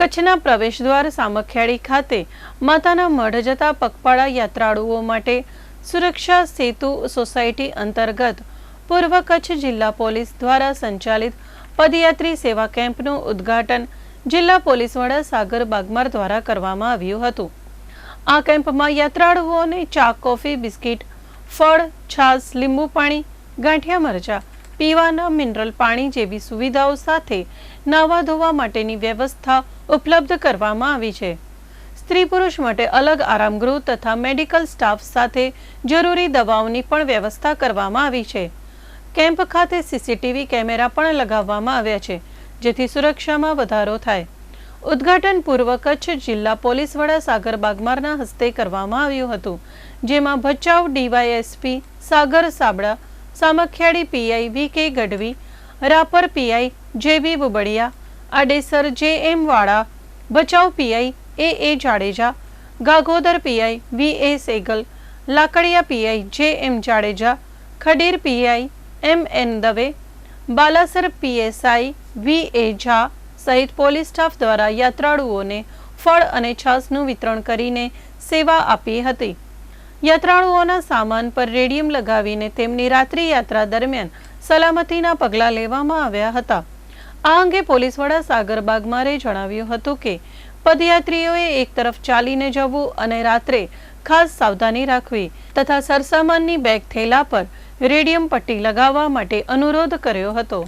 કચ્છના પ્રવેશદ્વાર સામખિયાળી ખાતે માતાના મઢ જતા પગપાળા યાત્રાળુઓ માટે સુરક્ષા સેતુ સોસાયટી અંતર્ગત પૂર્વ કચ્છ જિલ્લા પોલીસ દ્વારા સંચાલિત પદયાત્રી સેવા કેમ્પનું ઉદ્ઘાટન જિલ્લા પોલીસ વડા સાગર બાગમાર દ્વારા કરવામાં આવ્યું હતું. આ કેમ્પમાં યાત્રાળુઓને ચા, કોફી, બિસ્કિટ, ફળ, છાશ, લીંબુ પાણી, ગાંઠિયા મરચા પીવાના મિનરલ પાણી જેવી સુવિધાઓ સાથે નાવા ધોવા માટેની વ્યવસ્થા ઉપલબ્ધ કરવામાં આવી છે. સ્ત્રી પુરુષ માટે અલગ આરામગૃહ તથા મેડિકલ સ્ટાફ સાથે જરૂરી દવાઓની પણ વ્યવસ્થા કરવામાં આવી છે. કેમ્પ ખાતે સીસીટીવી કેમેરા પણ લગાવવામાં આવ્યા છે, જેથી સુરક્ષામાં વધારો થાય. ઉદ્ઘાટન પૂર્વ કચ્છ જિલ્લા પોલીસ વડા સાગર બાગમારના હસ્તે કરવામાં આવ્યું હતું, જેમાં Bhachau DYSP Sagar Sabada Samakhiyali PI V K Gadhvi, Rapar PI જેવી Bubadiya, Adesar J M Vala, Bhachau PI A A Jadeja, Gagodar PI V A Segal, Lakadiya PI J M Jadeja, Khadir PI M N Dave, Balasar PSI V A Jha સહિત police staff દ્વારા યાત્રાળુઓને ફળ અને છાસનું વિતરણ કરીને સેવા આપી હતી. યાત્રાળુઓના સામાન પર રેડિયમ લગાવીને તેમની રાત્રિ યાત્રા દરમિયાન સલામતીના પગલાં લેવામાં આવ્યા હતા. આ અંગે પોલીસ વડા સાગર બાગમારે જણાવ્યું હતું કે, પદયાત્રીઓએ એક તરફ ચાલીને જવું અને રાત્રે ખાસ સાવધાની રાખવી તથા સરસામાનની બેગ થેલા પર રેડિયમ પટ્ટી લગાવવા માટે અનુરોધ કર્યો હતો.